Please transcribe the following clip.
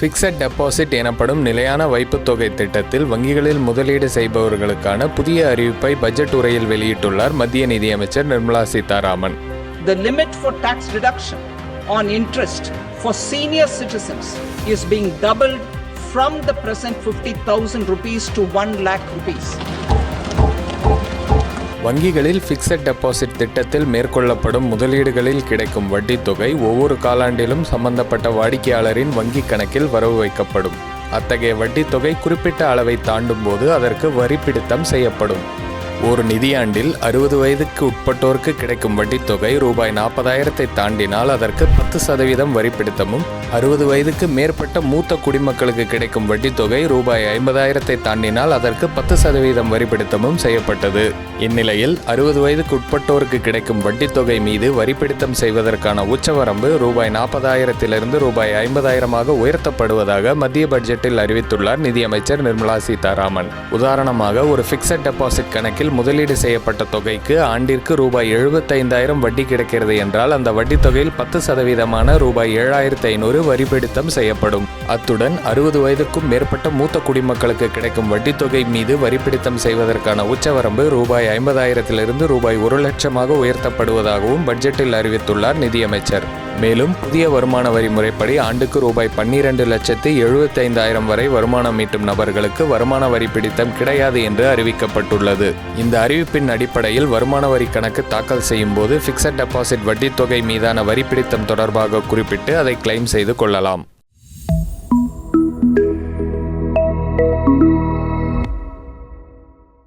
Fixed deposit எனப்படும் நிலையான வைப்புத் தொகை திட்டத்தில் வங்கிகளில் முதலீடு செய்பவர்களுக்கான புதிய அறிவிப்பை பட்ஜெட் உரையில் வெளியிட்டுள்ளார் மத்திய நிதியமைச்சர் Nirmala Sitharaman The limit for tax reduction on interest for senior citizens is being doubled from the present 50,000 rupees to 1 lakh rupees. வங்கிகளில் ஃபிக்ஸட் டெபாசிட் திட்டத்தில் மேற்கொள்ளப்படும் முதலீடுகளில் கிடைக்கும் வட்டித் தொகை ஒவ்வொரு காலாண்டிலும் சம்பந்தப்பட்ட வாடிக்கையாளரின் வங்கிக் கணக்கில் வரவு வைக்கப்படும். அத்தகைய வட்டித் தொகை குறிப்பிட்ட அளவை தாண்டும் போது அதற்கு வரி பிடித்தம் செய்யப்படும். ஒரு நிதியாண்டில் அறுபது வயதுக்கு உட்பட்டோருக்கு கிடைக்கும் வட்டித் தொகை ரூபாய் நாற்பதாயிரத்தை தாண்டினால் அதற்கு பத்து சதவீதம் வரி பிடித்தமும் அறுபது வயதுக்கு மேற்பட்ட மூத்த குடிமக்களுக்கு கிடைக்கும் வட்டித் தொகை ரூபாய் ஐம்பதாயிரத்தை தாண்டினால் அதற்கு பத்து சதவீதம் வரி பிடித்தமும் செய்யப்பட்டது. இந்நிலையில் அறுபது வயதுக்கு உட்பட்டோருக்கு கிடைக்கும் வட்டித் தொகை மீது வரி பிடித்தம் செய்வதற்கான உச்சவரம்பு ரூபாய் நாற்பதாயிரத்திலிருந்து ரூபாய் ஐம்பதாயிரமாக உயர்த்தப்படுவதாக மத்திய பட்ஜெட்டில் அறிவித்துள்ளார் நிதியமைச்சர் நிர்மலா சீதாராமன். உதாரணமாக ஒரு ஃபிக்ஸட் டெபாசிட் கணக்கில் முதலீடு செய்யப்பட்ட தொகைக்கு ஆண்டிற்கு ரூபாய் எழுபத்தைந்தாயிரம் வட்டி கிடைக்கிறது என்றால் அந்த வட்டித் தொகையில் பத்து சதவீதமான ரூபாய் ஏழாயிரத்து ஐநூறு வரி பிடித்தம் செய்யப்படும். அத்துடன் அறுபது வயதுக்கும் மேற்பட்ட மூத்த குடிமக்களுக்கு கிடைக்கும் வட்டித் தொகை மீது வரி பிடித்தம் செய்வதற்கான உச்சவரம்பு ரூபாய் ஐம்பதாயிரத்திலிருந்து ரூபாய் ஒரு லட்சமாக உயர்த்தப்படுவதாகவும் பட்ஜெட்டில் அறிவித்துள்ளார் நிதியமைச்சர். மேலும் புதிய வருமான வரி முறைப்படி ஆண்டுக்கு ரூபாய் பன்னிரண்டு லட்சத்து எழுபத்தைந்தாயிரம் வரை வருமானம் ஈட்டும் நபர்களுக்கு வருமான வரி பிடித்தம் கிடையாது என்று அறிவிக்கப்பட்டுள்ளது. இந்த அறிவிப்பின் அடிப்படையில் வருமான வரி கணக்கு தாக்கல் செய்யும் போது பிக்சட் டெபாசிட் வட்டி தொகை மீதான வரி பிடித்தம் தொடர்பாக குறிப்பிட்டு அதை கிளைம் செய்து கொள்ளலாம்.